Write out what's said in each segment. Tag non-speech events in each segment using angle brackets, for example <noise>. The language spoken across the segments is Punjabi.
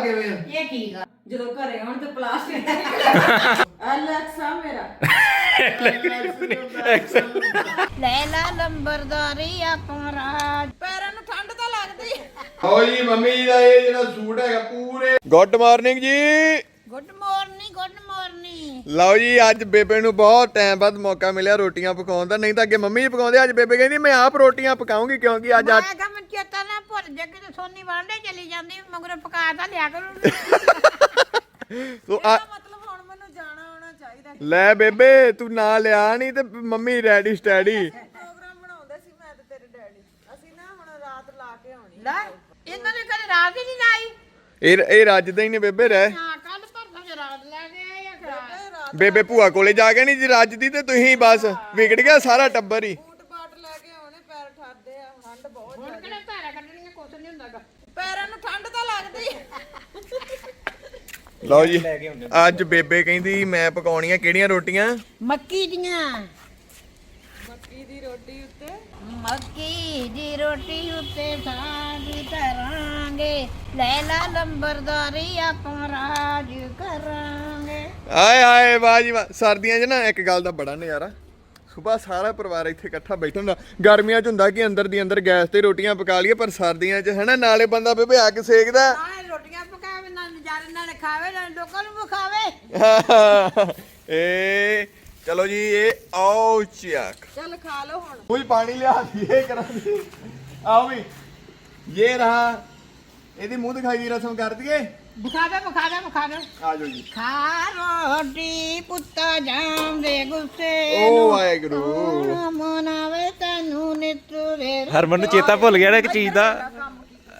ਕਿਵੇਂ ਆ? ਇਹ ਠੀਕ ਆ। ਜਦੋਂ ਘਰੇ ਆਉਣ ਤੇ ਪਲਾਸਟਿਕ ਅਲੈਕਸਾ ਮੇਰਾ। ਲੈਲਾ ਲੰਬਰਦਾਰੀ ਆਪਾਂ ਰਾਜ। ਪੈਰਾਂ ਨੂੰ ਠੰਡ ਤਾਂ ਲੱਗਦੀ। ਹੋ ਜੀ ਮੰਮੀ ਦਾ ਇਹ ਜਿਹੜਾ ਸੂਟ ਹੈਗਾ ਪੂਰੇ। ਗੁੱਡ ਮਾਰਨਿੰਗ ਜੀ। ਗੁੱਡ ਮਾਰਨਿੰਗ ਗੁੱਡ ਮਾਰਨਿੰਗ ਲਓ ਜੀ ਅੱਜ ਬੇਬੇ ਨੂੰ ਬਹੁਤ ਟਾਈਮ ਬਾਅਦ ਮੌਕਾ ਮਿਲਿਆ ਰੋਟੀਆਂ ਪਕਾਉਣ ਦਾ। ਨਹੀਂ ਤਾਂ ਅੱਗੇ ਮੰਮੀ ਹੀ ਪਕਾਉਂਦੇ ਅੱਜ ਬੇਬੇ ਕਹਿੰਦੀ ਮੈਂ ਆਪ ਰੋਟੀਆਂ ਪਕਾਉਂਗੀ ਕਿਉਂਕਿ ਅੱਜ ਮੈਂ ਕਿਹਾ ਮੈਂ ਚੇਤਾ ਨਾ ਭੁੱਲ ਜਾ ਕਿ ਸੋਨੀ ਵਾਂਡੇ ਚਲੀ ਜਾਂਦੀ ਮਗਰ ਪਕਾ ਤਾਂ ਲਿਆ ਕਰੋ। <laughs> ਤੂੰ ਆ ਮਤਲਬ ਹੁਣ ਮੈਨੂੰ ਜਾਣਾ ਆਉਣਾ ਚਾਹੀਦਾ ਲੈ ਬੇਬੇ ਤੂੰ ਨਾ ਲਿਆ ਨਹੀਂ ਤੇ ਮੰਮੀ ਰੈਡੀ ਸਟੈਡੀ ਪ੍ਰੋਗਰਾਮ ਬਣਾਉਂਦੇ ਸੀ ਮੈਂ ਤੇ ਤੇਰੇ ਡੈਡੀ। ਅਸੀਂ ਨਾ ਹੁਣ ਰਾਤ ਲਾ ਕੇ ਆਉਣੀ ਲੈ ਇਹਨਾਂ ਨੇ ਕਦੇ ਰਾਤ ਹੀ ਨਹੀਂ ਲਾਈ। ਇਹ ਇਹ ਰੱਜਦਾ ਹੀ ਨੇ ਬੇਬੇ ਰਹਿ ਹਾਂ ਕੱਲ ਪਰਸੋਂ ਚ ਰਾਤ ਲੈ ਗਏ ਆ ਖਰਾਬ ਬੇਬੇ ਭੂਆ ਕੋਲੇ ਜਾ ਕੇ ਨਹੀਂ ਜੀ ਰੱਜਦੀ ਤੇ ਤੁਸੀਂ ਬਸ ਵਿਗੜ ਗਿਆ ਸਾਰਾ ਟੱਬਰ ਹੀ। ਬੂਟ ਬਾਟ ਲੈ ਕੇ ਆਉਣੇ ਪੈਰ ਠਰਦੇ ਆ ਠੰਡ ਬਹੁਤ ਹੁਣ ਕਿਹੜਾ ਧਾਰਾ ਕੱਢਣੀਆਂ ਕੁਛ ਨਹੀਂ ਹੁੰਦਾਗਾ। ਪੈਰਾਂ ਨੂੰ ਠੰਡ ਤਾਂ ਲੱਗਦੀ ਲਓ ਜੀ ਅੱਜ ਬੇਬੇ ਕਹਿੰਦੀ ਮੈਂ ਪਕਾਉਣੀਆਂ ਕਿਹੜੀਆਂ ਰੋਟੀਆਂ? ਮੱਕੀ ਦੀਆਂ। ਮੱਕੀ ਦੀ ਰੋਟੀ ਉੱਤੇ। ਮੱਕੀ ਦੀ ਰੋਟੀ ਉੱਤੇ ਸਾਗ ਧਰਾਂਗੇ। ਲੈਲਾ ਲੰਬਰਦਾਰੀ ਆਪਾਂ ਰਾਜ ਕਰਾਂਗੇ। ਆਏ ਆਏ ਵਾਹ ਜੀ ਵਾਹ ਸਰਦੀਆਂ 'ਚ ਨਾ ਇੱਕ ਗੱਲ ਦਾ ਬੜਾ ਨਜ਼ਾਰਾ। ਸਵੇਰ ਸਾਰਾ ਪਰਿਵਾਰ ਇੱਥੇ ਇਕੱਠਾ ਬੈਠਾ ਹੁੰਦਾ ਗਰਮੀਆਂ 'ਚ ਹੁੰਦਾ ਕਿ ਅੰਦਰ ਦੀ ਅੰਦਰ ਗੈਸ ਤੇ ਰੋਟੀਆਂ ਪਕਾ ਲਈਏ ਪਰ ਸਰਦੀਆਂ 'ਚ ਹਨਾ ਨਾਲੇ ਬੰਦਾ ਬੇਬੇ ਆ ਕੇ ਸੇਕਦਾ। ਨਾਲੇ ਰੋਟੀਆਂ ਪਕਾਵੇ ਨਾਲ ਨਜ਼ਾਰੇ ਨਾਲ ਖਾਵੇ ਨਾਲ ਲੋਕਾਂ ਨੂੰ ਵਿਖਾਵੇ। <laughs> ਏ ਚਲੋ ਜੀ ਇਹ ਆਓ ਚੱਕ ਚੱਲ ਖਾ ਲਓ ਹੁਣ। ਕੋਈ ਪਾਣੀ ਲਿਆ ਦੀਏ ਕਰਾਂਗੇ ਆਓ ਵੀ। ਇਹ ਰਹਾ ਇਹਦੀ ਮੂੰਹ ਦਿਖਾਈ ਦੀ ਰਸਮ ਕਰ ਦਈਏ। ਵਿਖਾਵੇ ਵਿਖਾਵੇ ਵਿਖਾਵੇ। ਆ ਜਾਓ ਜੀ। ਖਾ ਰੋਟੀ ਪੁੱਤਾ ਜਾਂਦੇ ਗੁੱਸੇ ਓ ਵਾਹਿਗੁਰੂ। ਕੌਣ ਮਨਾਵੇ ਤੈਨੂੰ ਨਿਤਰੇ ਹਰਮਨ ਨੂੰ ਚੇਤਾ ਭੁੱਲ ਗਿਆ ਨਾ ਇੱਕ ਚੀਜ਼ ਦਾ?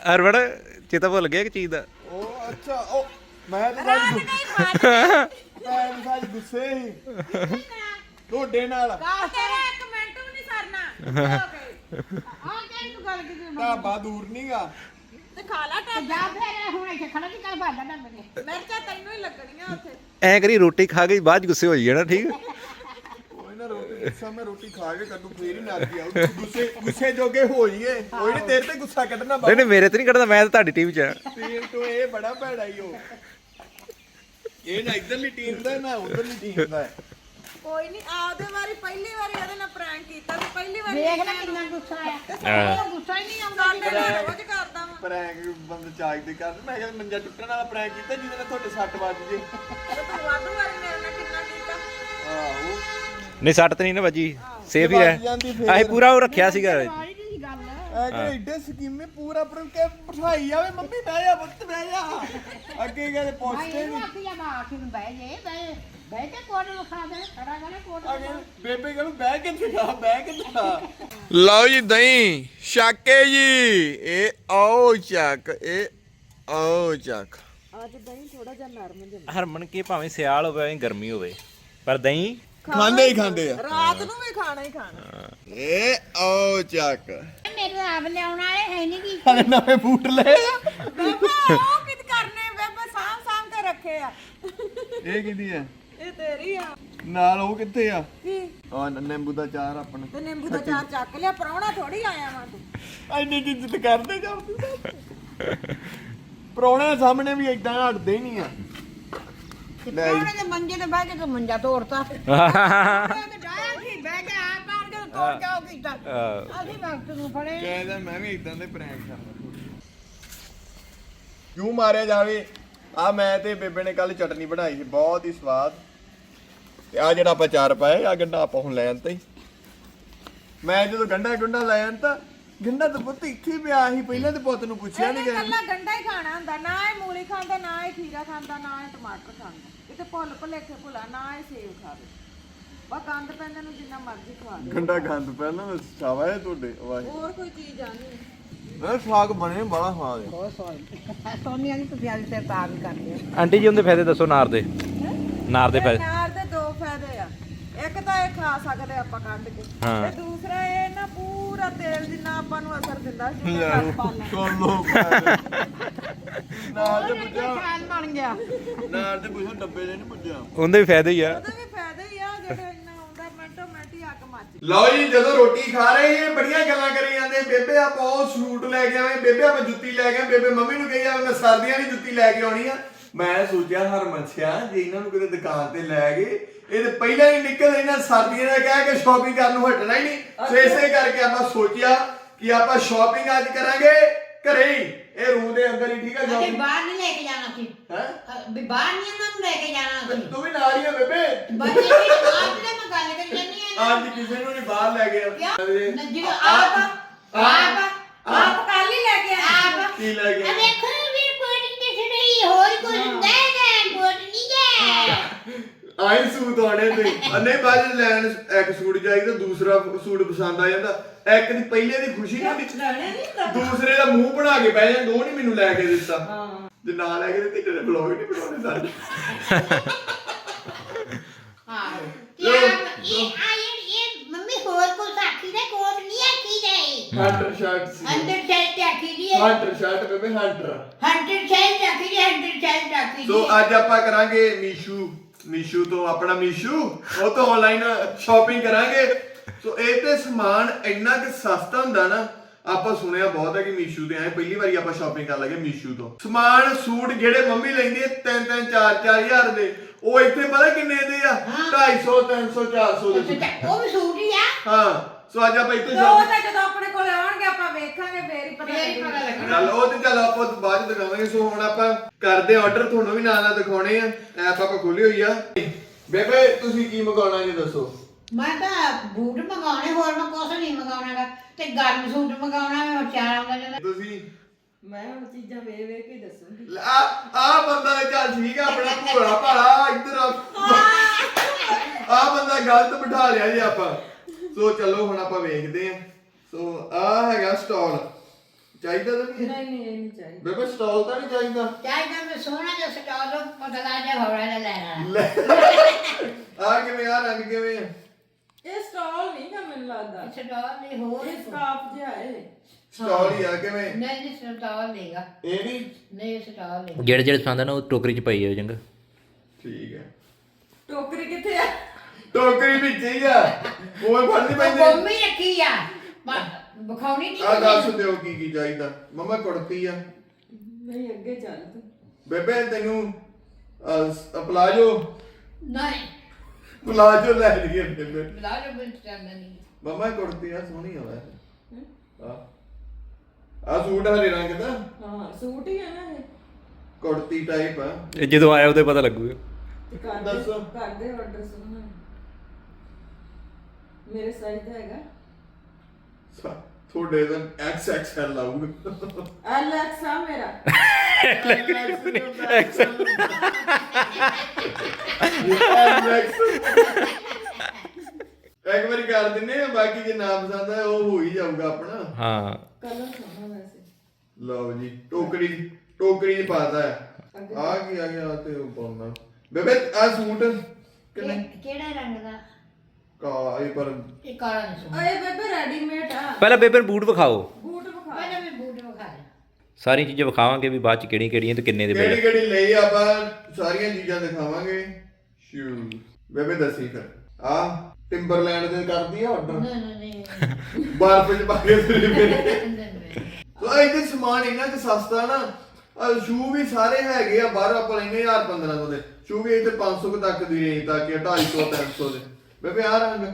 ਹਰਮਨ ਚੇਤਾ ਭੁੱਲ ਗਿਆ ਇੱਕ ਚੀਜ਼ ਦਾ? ਓ ਅੱਛਾ ਓ ਮੈਂ ਤਾਂ ਬਾਜ ਮੈਂ ਤਾਂ ਬਾਜ ਗੁੱਸੇ ਹੀ। ਤੁਹਾਡੇ ਨਾਲ। ਤੇਰਾ ਇੱਕ ਮਿੰਟ ਵੀ ਨਹੀਂ ਸਰਨਾ। <laughs> ਆ ਕਿਹੜੀ ਤੂੰ ਗੱਲ ਕੀਤੀ ਢਾਬਾ ਦੂਰ ਨਹੀਂਗਾ ਤੇ ਖਾ ਲਾ ਤੇ ਜਾ ਫੇਰ ਹੁਣ ਇੱਥੇ ਖੜਾ ਨਹੀਂ ਕਰ ਭਾਦਾ ਨਾ ਬਣੇ ਮਿਰਚਾਂ ਤੈਨੂੰ ਹੀ ਲੱਗਣੀਆਂ ਉੱਥੇ। ਐ ਕਰੀ ਰੋਟੀ ਖਾ ਕੇ ਬਾਅਦ 'ਚ ਗੁੱਸੇ ਹੋ ਜਾਈਏ ਨਾ ਠੀਕ? ਕੋਈ ਨਾ ਰੋਟੀ ਗੁੱਸਾ ਮੈਂ ਰੋਟੀ ਖਾ ਕੇ ਕੱਢੂ ਫੇਰ ਹੀ ਨੱਜ ਆਉ ਗੁੱਸੇ ਗੁੱਸੇ ਜੋਗੇ ਹੋ ਜਾਈਏ ਕੋਈ ਨਹੀਂ ਤੇਰੇ ਤੇ ਗੁੱਸਾ ਕੱਢਣਾ ਨਹੀਂ ਨਹੀਂ ਮੇਰੇ ਤੇ ਨਹੀਂ ਕੱਢਦਾ ਮੈਂ ਤਾਂ ਤੁਹਾਡੀ ਟੀਮ 'ਚ ਆ। ਟੀਮ ਤੋਂ ਇਹ ਬੜਾ ਭੈੜਾ ਹੀ ਉਹ। ਇਹ ਨਾ ਇਧਰਲੀ ਟੀਮ ਦਾ ਨਾ ਉਧਰਲੀ ਟੀਮ ਦਾ ਹੈ। ਕੋਈ ਨਹੀਂ ਆਪਦੇ ਵਾਰੀ ਪਹਿਲੀ ਵਾਰੀ ਇਹਦੇ ਨਾਲ ਪ੍ਰੈਂਕ ਕੀਤਾ ਤੇ ਪਹਿਲੀ ਵਾਰੀ ਦੇਖ ਲੈ ਕਿੰਨਾ ਗੁੱਸਾ ਆਇਆ। ਉਹ ਗੁੱਸਾ ਹੀ ਨਹੀਂ ਆਉਂਦਾ ਸਾਡੇ ਨਾਲ ਰੋਜ਼ ਕਰਦਾ ਵਾਂ। ਪ੍ਰੈਂਕ ਬੰਦ ਚਾਕ ਦੇ ਕਰ। ਮੈਂ ਕਿਹਾ ਮੰਜਾ ਟੁੱਟਣ ਵਾਲਾ ਪ੍ਰੈਂਕ ਕੀਤਾ ਜਿਹਦੇ ਨਾਲ ਤੁਹਾਡੇ ਸੱਟ ਵੱਜ ਜੇ। ਤੇ ਤੂੰ ਵਾਧੂ ਵਾਰੀ ਮੇਰੇ ਨਾਲ ਕਿੰਨਾ ਕੀਤਾ। ਆਹੋ। ਨਹੀਂ ਸੱਟ ਤੇ ਨਹੀਂ ਨਾ ਵੱਜੀ। ਸੇਫ ਹੀ ਰਹਿ। ਅਸੀਂ ਪੂਰਾ ਉਹ ਰੱਖਿਆ ਸੀਗਾ। ਕਿ ਏਡੇ ਸਕੀਮੇ ਪੂਰਾ ਪਰ ਕੇ ਬਿਠਾਈ ਜਾਵੇ ਮੰਮੀ ਬਹਿ ਜਾ ਪੁੱਤ ਬਹਿ ਜਾ। ਅੱਗੇ ਕਹਿੰਦੇ ਭਾਈ ਪਹੁੰਚਦੇ ਨਹੀਂ। ਆਖੀ ਜਾ ਆਖੀ ਨੂੰ ਬਹਿ ਜੇ ਬਹਿ ਬਹਿ ਕੇ ਕੋਟ ਵਿਖਾ ਦੇ ਖੜਾ ਕਰੇ ਕੋਟ ਅੱਗੇ ਬੇਬੇ ਕਹਿੰਦਾ ਬਹਿ ਕੇ ਦਿਖਾ ਬਹਿ ਕੇ ਦਿਖਾ ਲਓ ਜੀ ਦਹੀਂ ਛਾਕੇ ਜੀ। ਇਹ ਆਓ ਚੱਕ ਇਹ ਆਓ ਚੱਕ ਅੱਜ ਦਹੀਂ ਥੋੜਾ ਜਿਹਾ ਨਰਮ ਜਿਹਾ। ਹਰਮਨ ਕੀ ਭਾਵੇਂ ਸਿਆਲ ਹੋਵੇ ਭਾਵੇਂ ਗਰਮੀ ਹੋਵੇ ਪਰ ਦਹੀਂ ਖਾਂਦੇ ਹੀ ਖਾਂਦੇ ਆ। ਰਾਤ ਨੂੰ ਵੀ ਖਾਣਾ ਹੀ ਖਾਣਾ। ਇਹ ਆਓ ਚੱਕ ਆਪ ਲਿਆਉਣ ਵਾਲੇ ਹੈ ਨਹੀਂ ਕੀ ਹਲੇ ਨਵੇਂ ਬੂਟ ਲਏ ਆ। ਬੇਬੇ ਉਹ ਕਿਤ ਕਰਨੇ ਬੇਬੇ ਸਾਂਭ ਸਾਂਭ ਕੇ ਰੱਖੇ ਆ। ਇਹ ਕਿਹਦੀ ਆ? ਇਹ ਤੇਰੀ ਆ। ਨਾਲ ਉਹ ਕਿੱਥੇ ਆ? ਕੀ? ਆ ਨਿੰਬੂ ਦਾ ਚਾਰ ਆਪਣਾ। ਤੇ ਨਿੰਬੂ ਦਾ ਚਾਰ ਚੱਕ ਲਿਆ ਪਰੌਣਾ ਥੋੜੀ ਆਇਆ ਵਾਂ ਤੂੰ। ਐਨੀ ਕੀ ਇੱਜ਼ਤ ਕਰਦੇ ਜਾਂਦੇ ਪਰੋਣੇ ਸਾਹਮਣੇ ਵੀ ਇਦਾਂ ਹਟਦੇ ਨਹੀਂ ਆ। ਲੈ ਜੀ। ਮੰਜੇ ਤੇ ਬਹਿ ਕੇ ਤੇ ਮੰਜਾ ਤੋੜਤਾ। <laughs> ਤੇ ਡਾਇਆ ਸੀ ਬਹਿ ਕੇ ਆ ਪਾਰ ਕੇ ਤੋੜ ਕੇ ਉਹ ਕੀਤਾ? ਅਸੀਂ ਵਕਤ ਨੂੰ ਫੜੇ। ਕਹਿੰਦਾ ਮੈਂ ਵੀ ਇਦਾਂ ਦੇ ਪ੍ਰੈਂਕ ਕਰਦਾ ਕਿਉਂ ਮਾਰਿਆ ਜਾਵੇ? ਆ ਮੈਂ ਤੇ ਬੇਬੇ ਨੇ ਕੱਲ ਚਟਨੀ ਬਣਾਈ ਸੀ ਬਹੁਤ ਹੀ ਸਵਾਦ। ਤੇ ਆ ਜਿਹੜਾ ਆਪਾਂ ਚਾਰ ਪਾਇਆ ਆ ਗੰਡਾ ਆਪਾਂ ਹੁਣ ਲੈ ਆਂਤੇ ਮੈਂ ਜਦੋਂ ਗੰਡਾ ਗੁੰਡਾ ਲੈ ਆਂਤਾ ਗੰਡਾ ਤਾਂ ਪੁੱਤ ਇੱਥੇ ਹੀ ਪਿਆ ਸੀ ਪਹਿਲਾਂ ਤੇ ਪੁੱਤ ਨੂੰ ਪੁੱਛਿਆ ਨਹੀਂ ਇਹਨੇ ਗਿਆ ਕੱਲਾ ਗੰਡਾ ਹੀ ਖਾਣਾ ਹੁੰਦਾ ਨਾ ਇਹ ਮੂਲੀ ਖਾਂਦਾ ਨਾ ਇਹ ਖੀਰਾ ਖਾਂਦਾ ਨਾ ਇਹ ਟਮਾਟਰ ਖਾਂਦਾ। ਇਹ ਤੇ ਭੁੱਲ ਭੁਲੇਖੇ ਭੁਲਾ ਨਾ ਇਹ ਸੇਬ ਖਾਵੇ। ਬਾ ਕੰਦ ਪੈਂਦੇ ਨੂੰ ਜਿੰਨਾ ਮਰਜ਼ੀ ਖਵਾ ਦੇ ਗੰਡਾ ਗੰਦ ਪਹਿਲਾਂ ਤਾਂ ਛਾਵਾ ਹੈ ਤੁਹਾਡੇ ਵਾਹ। ਹੋਰ ਕੋਈ ਚੀਜ਼ ਆ ਨਹੀਂ ਮੈਂ ਸਾਗ ਬਣੇ ਬੜਾ ਸਵਾਦ ਹੈ। ਬਹੁਤ ਸਵਾਦ। ਸੋਨੀਆ ਦੀ ਤੁਸੀਂ ਅੱਜ ਸਿਰ ਤਾਂ ਵੀ ਕਰਦੇ ਹੋ। ਆਂਟੀ ਜੀ ਉਹਦੇ ਫਾਇਦੇ ਦੱਸੋ ਨਾਰ ਦੇ। ਨਾਰ ਦੇ ਫਾਇਦੇ। ਨਾਰ ਦੇ ਦੋ ਫਾਇਦੇ ਆ। ਇੱਕ ਤਾਂ ਇਹ ਖਾ ਸਕਦੇ ਆਪਾਂ ਕੱਢ ਕੇ। ਹਾਂ। ਤੇ ਦੂਸਰਾ ਇਹ ਨਾ ਪੂਰਾ ਤੇਲ ਜਿੰਨਾ ਆਪਾਂ ਨੂੰ ਅਸਰ ਦਿੰਦਾ ਸੀ ਉਹਦਾ ਘਰ ਪਾ ਲੈਣਾ। ਕੋਲ ਲੋਕ ਨਾਲ ਦੇ ਪੁੱਜਾ ਖਾਨ ਬਣ ਗਿਆ। ਨਾਲ ਦੇ ਪੁੱਜਾ ਡੱਬੇ ਦੇ ਨਹੀਂ ਪੁੱਜਾ ਉਹਦੇ ਵੀ ਫਾਇਦੇ ਹੀ ਆ। ਉਹਦੇ ਵੀ ਫਾਇਦੇ ਹੀ ਆ ਜਿਹੜੇ ਇੰਨਾ ਆਉਂਦਾ ਮਿੰਟੋ ਮਿੰਟ ਹੀ ਅੱਗ ਮੱਚ ਲਓ ਜੀ ਜਦੋਂ ਰੋਟੀ ਖਾ ਰਹੇ ਇਹ ਬੜੀਆਂ ਗੱਲਾਂ ਕਰੀ ਜਾਂਦੇ ਬੇਬੇ ਆਪਾਂ ਉਹ ਸੂਟ ਲੈ ਕੇ ਆਵੇਂ ਬੇਬੇ ਆਪਾਂ ਜੁੱਤੀ ਲੈ ਕੇ ਬੇਬੇ ਮੰਮੀ ਨੂੰ ਕਹੀ ਜਾਵੇ ਮੈਂ ਸਰਦੀਆਂ ਦੀ ਜੁੱਤੀ ਲੈ ਕੇ ਆਉਣੀ ਆ। ਮੈਂ ਸੋਚਿਆ ਹਰਮਨ ਸਿਆ ਜੇ ਇਹਨਾਂ ਨੂੰ ਕਿਤੇ ਦੁਕਾਨ ਤੇ ਲੈ ਗਏ ਇਹ ਤੇ ਪਹਿਲਾਂ ਹੀ ਨਿਕਲ ਇਹਨਾਂ ਸਰਦੀਆਂ ਦਾ ਕਹਿ ਕੇ ਸ਼ਾਪਿੰਗ ਕਰਨ ਨੂੰ ਹਟਣਾ ਹੀ ਨਹੀਂ। ਸੋ ਇਸੇ ਕਰਕੇ ਆਪਾਂ ਸੋਚਿਆ ਕਿ ਆਪਾਂ ਸ਼ਾਪਿੰਗ ਅੱਜ ਕਰਾਂਗੇ ਘਰੇ ਹੀ। ਇਹ ਰੂਮ ਦੇ ਅੰਦਰ ਹੀ ਠੀਕ ਆ ਅਸੀਂ ਸ਼ਾਪਿੰਗ ਬਾਹਰ ਨਹੀਂ ਲੈ ਕੇ ਜਾਣਾ ਸੀ ਹੈ? ਅ, ਵੀ ਬਾਹਰ ਨਹੀਂ ਇਹਨਾਂ ਨੂੰ ਲੈ ਕੇ ਜਾਣਾ ਸੀ ਤੂੰ ਵੀ ਨਾਲ ਹੀ ਆ ਬੇਬੇ। ਬੱਚੇ ਵੀ ਆਪ ਨੇ ਮੈਂ ਗੱਲ ਕਰੀ ਜਾਂਦੀ ਆ ਅੱਜ ਕਿਸੇ ਨੂੰ ਨਹੀਂ ਬਾਹਰ ਲੈ ਗਿਆ ਕਿਉਂ? ਨੱਜੀ ਆਪ ਆਪ ਆਪ ਕੱਲ ਹੀ ਲੈ ਕੇ ਆਏ ਆਪ ਕੀ ਲੈ ਗਿਆ ਆ ਵੇਖੋ ਵੀ ਕੋਟਿੰਗ ਤੇ ਛੜੀ ਹੋਰ ਕੁਝ ਹੁੰਦਾ ਹੈ ਕੋਟ ਨਹੀਂ ਹੈ। ਆਈ ਸੂਟ ਆਣੇ ਤੇ। ਅੰਨੇ ਬਾਅਦ ਲੈਣ ਇੱਕ ਸੂਟ ਚਾਹੀਦਾ ਦੂਸਰਾ ਸੂਟ ਪਸੰਦ ਆ ਜਾਂਦਾ। ਇੱਕ ਦੀ ਪਹਿਲੇ ਦੀ ਖੁਸ਼ੀ ਨਹੀਂ ਹੁੰਦੀ ਲੈਣੇ ਨਹੀਂ ਤਾਂ। ਦੂਸਰੇ ਦਾ ਮੂੰਹ ਬਣਾ ਕੇ ਬਹਿ ਜਾਂਦੇ ਉਹ ਨਹੀਂ ਮੈਨੂੰ ਲੈ ਕੇ ਦਿੱਤਾ। ਜੇ ਨਾ ਲੈ ਕੇ ਦਿੱਤੀ ਤੇਰੇ ਬਲੌਗ ਨਹੀਂ ਬਣਾਉਣੇ ਸਾਡੇ ਹਾਂ। ਕੀ ਇਹ ਆਈ ਇਹ ਮੰਮੀ ਹੋਰ ਕੁਝ ਆਖੀ ਦੇ ਕੋਟ ਨਹੀਂ ਆਖੀ ਦੇ ਹੰਟਰ ਸ਼ਰਟ ਸੀ। ਅੰਦਰ ਚੱਲ ਤੇ ਆਖੀ ਦੀ ਹੈ। ਹੰਟਰ ਸ਼ਰਟ ਬੇਬੇ ਹੰਟਰ ਹੰਡਰ ਚੱਲ ਤੇ ਆਖੀ ਦੀ ਹੰਡਰ ਚੱਲ ਤੇ ਆਖੀ ਸੋ ਅੱਜ ਆਪਾਂ ਕਰਾਂਗੇ ਮੀਸ਼ੂ। ਮੀਸ਼ੂ ਤੋਂ ਆਪਣਾ ਮੀਸ਼ੂ ਉਹ ਤੋਂ ਆਨਲਾਈਨ ਸ਼ਾਪਿੰਗ ਕਰਾਂਗੇ। ਸੋ ਇਹ ਤੇ ਸਮਾਨ ਇੰਨਾ ਕਿ ਸਸਤਾ ਹੁੰਦਾ ਨਾ ਆਪਾਂ ਸੁਣਿਆ ਬਹੁਤ ਹੈ ਕਿ ਮੀਸ਼ੂ ਤੇ ਆਏ ਪਹਿਲੀ ਵਾਰੀ ਆਪਾਂ ਸ਼ਾਪਿੰਗ ਕਰਨ ਲੱਗੇ ਮੀਸ਼ੂ ਤੋਂ। ਸਮਾਨ ਸੂਟ ਜਿਹੜੇ ਮੰਮੀ ਲੈਂਦੀ ਹੈ 3 3 4 4000 ਦੇ ਉਹ ਇੱਥੇ ਪਤਾ ਕਿੰਨੇ ਦੇ ਆ? 250 300 400 ਦੇ। ਉਹ ਵੀ ਸੂਟ ਹੀ ਆ? ਹਾਂ। ਸੋ ਅੱਜ ਆਪਾਂ ਇੱਥੇ ਤੇ ਉਹ shopping- ਤਾਂ ਜਦੋਂ ਆਪਣੇ ਕੋਲ ਆਉਣਗੇ ਆਪਾਂ ਵੇਖਾਂਗੇ ਫੇਰ ਹੀ ਪਤਾ ਫੇਰ ਹੀ ਪਤਾ ਲੱਗੇਗਾ। ਲੱਗਣਾ ਚੱਲ ਉਹ ਤੇ ਚੱਲ ਆਪਾਂ ਉਹ ਤੋਂ ਬਾਅਦ ਚ ਦਿਖਾਵਾਂਗੇ। ਸੋ ਹੁਣ ਆਪਾਂ ਕਰਦੇ ਆਰਡਰ ਤੁਹਾਨੂੰ ਵੀ ਨਾਲ ਨਾਲ ਦਿਖਾਉਣੇ ਆ। ਐਪ ਆਪਾਂ ਖੋਲੀ ਹੋਈ ਆ। ਬੇਬੇ ਤੁਸੀਂ ਕੀ ਮੰਗਾਉਣਾ ਜੀ ਦੱਸੋ? ਮੈਂ ਤਾਂ ਬੂਟ ਮੰਗਾਉਣੇ ਹੋਰ ਮੈਂ ਕੁਛ ਨਹੀਂ ਮੰਗਾਉਣਾਗਾ ਤੇ ਗਰਮ ਸੂਟ ਮੰਗਾਉਣਾ ਮੈਂ ਚਾਰ ਆਉਂਦਾ ਜਾਂਦਾ ਤੁਸੀਂ? ਮੈਂ ਉਹ ਚੀਜ਼ਾਂ ਵੇਖ ਵੇਖ ਕੇ ਦੱਸੂਗੀ। ਆ ਆ ਬੰਦਾ ਚੱਲ ਠੀਕ ਆ ਆਪਣਾ ਭੋਲਾ ਭਾਲਾ ਇੱਧਰ ਆ। ਆ ਬੰਦਾ ਗਲਤ ਬਿਠਾ ਲਿਆ ਜੀ ਆਪਾਂ। ਸੋ ਚਲੋ ਹੁਣ ਆਪਾਂ ਵੇਖਦੇ ਆ ਸੋ ਆ ਹੈਗਾ ਸਟਾਲ। ਚਾਹੀਦਾ ਤਾਂ ਨਹੀਂ ਨਹੀਂ ਨਹੀਂ ਇਹ ਨਹੀਂ ਚਾਹੀਦਾ। ਬੇਬੇ ਸਟਾਲ ਤਾਂ ਨਹੀਂ ਚਾਹੀਦਾ? ਚਾਹੀਦਾ ਮੈਂ ਸੋਹਣਾ ਜਿਹਾ ਸਟਾਲ ਜਿਹਾ ਹੌਲਾ ਜਿਹਾ ਲੈਣਾ। ਲੈ। ਆ ਕਿਵੇਂ ਆ ਰੰਗ ਕਿਵੇਂ ਆ ਇਹ ਸਟਾਲ ਨਹੀਂ ਨਾ ਮੈਨੂੰ ਲੱਗਦਾ। ਸਟਾਲ ਨਹੀਂ ਹੋਰ ਇਹ ਸਕਾਫ ਜਿਹਾ ਹੈ। ਸਟਾਲ ਹੀ ਆ ਕਿਵੇਂ? ਨਹੀਂ ਨਹੀਂ ਸਟਾਲ ਲੇਗਾ ਇਹ ਨਹੀਂ? ਨਹੀਂ ਸਟਾਲ ਲੇਗਾ ਜਿਹੜੇ ਜਿਹੜੇ ਪਸੰਦ ਆ ਨਾ ਉਹ ਟੋਕਰੀ 'ਚ ਪਈ ਹੈ ਚੰਗਾ। ਠੀਕ ਹੈ। ਟੋਕਰੀ ਕਿੱਥੇ ਆ? ਟੋਕਰੀ ਵਿੱਚ ਹੀ ਆ। ਉਹ ਫੜਨੀ ਪੈਂਦੀ। ਮੰਮੀ ਰੱਖੀ ਆ? ਬਖਾਉਣੀ ਨਹੀਂ ਆ ਦੱਸ ਦਿਓ ਕੀ ਕੀ ਚਾਹੀਦਾ। ਮਮਾ ਕੁੜਤੀ ਆ। ਨਹੀਂ ਅੱਗੇ ਚੱਲ ਤੂੰ। ਬੇਬੇ ਤੈਨੂੰ ਅਹ, ਪਲਾਜੋ। ਨਹੀਂ। ਪਲਾਜੋ ਲੈ ਲਈਏ ਬੇਬੇ। ਲਾਲ ਬਿੰਦ ਚੱਲਦਾ ਨਹੀਂ ਮਮਾ ਕੁੜਤੀ ਆ ਸੋਹਣੀ ਆ ਵੈਸੇ। ਆ ਆ ਸੂਟ ਹਰੇ ਰੰਗ ਦਾ। ਹਾਂ ਸੂਟ ਹੀ ਹੈ ਨਾ ਇਹ। ਕੁੜਤੀ ਟਾਈਪ ਆ। ਇਹ ਜਦੋਂ ਆਇਆ ਉਹਦੇ ਪਤਾ ਲੱਗੂਗਾ। ਤੇ ਕਰ ਦੇ ਦੱਸੋ। ਕਰ ਦੇ ਆਰਡਰ ਸੁਣਨਾ। ਮੇਰੇ ਸਾਈਜ਼ ਦਾ ਹੈਗਾ। ਸਾ- ਤੁਹਾਡੇ ਦਾ ਐਕਸ ਐਕਸਐਲ ਲਾਊਗਾ ਅਲੈਕਸਾ ਮੇਰਾ। ਇੱਕ ਵਾਰੀ ਕਰ ਦਿੰਨੇ ਆ ਬਾਕੀ ਜੇ ਨਾ ਪਸੰਦ ਆ ਉਹ ਹੋ ਹੀ ਜਾਊਗਾ ਆਪਣਾ। ਹਾਂ। ਕਲਰ ਸੋਹਣਾ ਵੈਸੇ। ਲਓ ਜੀ ਟੋਕਰੀ ਟੋਕਰੀ ਚ ਪਾਦਾ ਹੈ। ਆ ਕੀ ਆ ਗਿਆ ਤੇ ਉਹ ਪਾਉਣਾ। ਬੇਬੇ ਆ ਸੂਟ ਕਿਹੜਾ ਰੰਗ ਦਾ? ਕਾ ਇਹ ਪਰ ਇਹ ਕਾਲਾ ਨਹੀਂ ਸੋਹਣਾ ਓਏ ਬੇਬੇ ਰੈਡੀਮੇਡ ਆ। ਪਹਿਲਾਂ ਬੇਬੇ ਨੂੰ ਬੂਟ ਵਿਖਾਓ। ਬੂਟ ਵਿਖਾ। ਪਹਿਲਾਂ ਮੈਂ ਬੂਟ ਵਿਖਾ ਦੇ ਸਾਰੀਆਂ ਚੀਜ਼ਾਂ ਵਿਖਾਵਾਂਗੇ ਵੀ ਬਾਅਦ ਚ ਕਿਹੜੀ ਕਿਹੜੀਆਂ ਤੇ ਕਿੰਨੇ ਦੇ ਕਿਹੜੀ ਪਏ ਕਿਹੜੀ ਲਈ ਆਪਾਂ ਸਾਰੀਆਂ ਚੀਜ਼ਾਂ ਦਿਖਾਵਾਂਗੇ। ਸ਼ੂ ਬੇਬੇ ਦੱਸੀ ਫਿਰ। ਆ ਟਿੰਬਰਲੈਂਡ ਦੇ ਕਰਦੀ ਆ ਆਰਡਰ ਨਹੀਂ ਨਹੀਂ ਨਹੀਂ। ਬਰਫ ਚ ਪਾ ਕੇ ਤੇਰੇ ਇਹਦੇ ਸਮਾਨ ਇੰਨਾ ਕਿ ਸਸਤਾ ਨਾ ਆ ਸ਼ੂ ਵੀ ਸਾਰੇ ਹੈਗੇ ਆ ਬਾਹਰ ਆਪਾਂ ਲੈਨੇ 1000 1500 ਦੇ। ਸ਼ੂ ਵੀ ਇੱਥੇ 500 ਕੁ ਤੱਕ ਦੀ ਰੇਂਜ ਤੱਕ ਆ 250 300 ਦੇ। ਬੇਬੇ ਆ ਰੰਗ।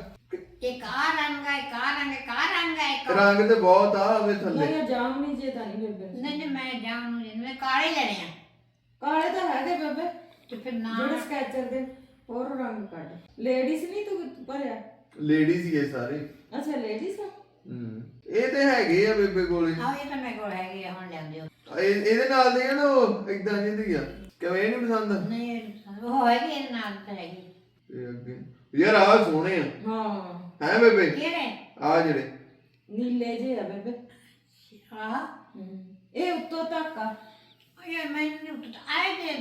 ਇੱਕ ਆ ਰੰਗ ਹੈ ਇੱਕ ਆ ਰੰਗ ਹੈ ਇੱਕ ਆ ਰੰਗ ਹੈ ਇੱਕ ਆ- ਰੰਗ ਤੇ ਬਹੁਤ ਆ ਆਵੇ ਥੱਲੇ। ਨਹੀਂ ਜਾਮ ਨਹੀਂ ਜੇ ਤਾਂ ਨਹੀਂ ਬੇਬੇ। ਨਹੀਂ ਨਹੀਂ ਮੈਂ ਜਾਣ ਨੂੰ ਨਹੀਂ ਮੈਂ ਕਾਲੇ ਲੈਣੇ ਆ। ਕਾਲੇ ਤਾਂ ਹੈਗੇ ਬੇਬੇ। ਤੇ ਫਿਰ ਨਾ ਜਿਹੜੇ ਸਕੈਚਰ ਦੇ ਹੋਰ ਰੰਗ ਕੱਢ। ਲੇਡੀਜ਼ ਨਹੀਂ ਤੂੰ ਭਰਿਆ? ਲੇਡੀਜ਼ ਹੀ ਇਹ ਸਾਰੇ। ਅੱਛਾ ਲੇਡੀਜ਼ ਆ? ਹੂੰ। ਇਹ ਤੇ ਹੈਗੇ ਆ ਬੇਬੇ ਕੋਲੇ। ਆਹ ਇਹ ਤਾਂ ਮੇਰੇ ਕੋਲ ਹੈਗੇ ਆ, ਹੁਣ ਲਿਆਂਦੇ ਹੋ ਇਹ- ਇਹਦੇ ਨਾਲ ਦੇ ਆ ਨਾ ਉਹ ਇਦਾਂ ਜਿਹੀ ਆ। ਕਿਵੇਂ ਇਹ ਨਹੀਂ ਪਸੰਦ? ਨਹੀਂ ਉਹ ਹੈਗੀ ਇਹਦੇ ਨਾਲ ਤਾਂ ਹੈਗੀ। ਇਹ ਅੱਗੇ। ਯਾਰ ਆ ਸੋਹਣੇ ਆ। ਹਾਂ। ਹੈ ਬੇਬੇ? ਕਿਹੜੇ? ਆ ਜਿਹੜੇ। ਨੀਲੇ ਜੇ ਆ ਬੇਬੇ। ਹਾਂ। ਇਹ ਉੱਤੋਂ ਤੱਕ ਆ। ਯਾਰ ਮੈਨੂੰ ਤਾਂ ਆਏ ਦੇ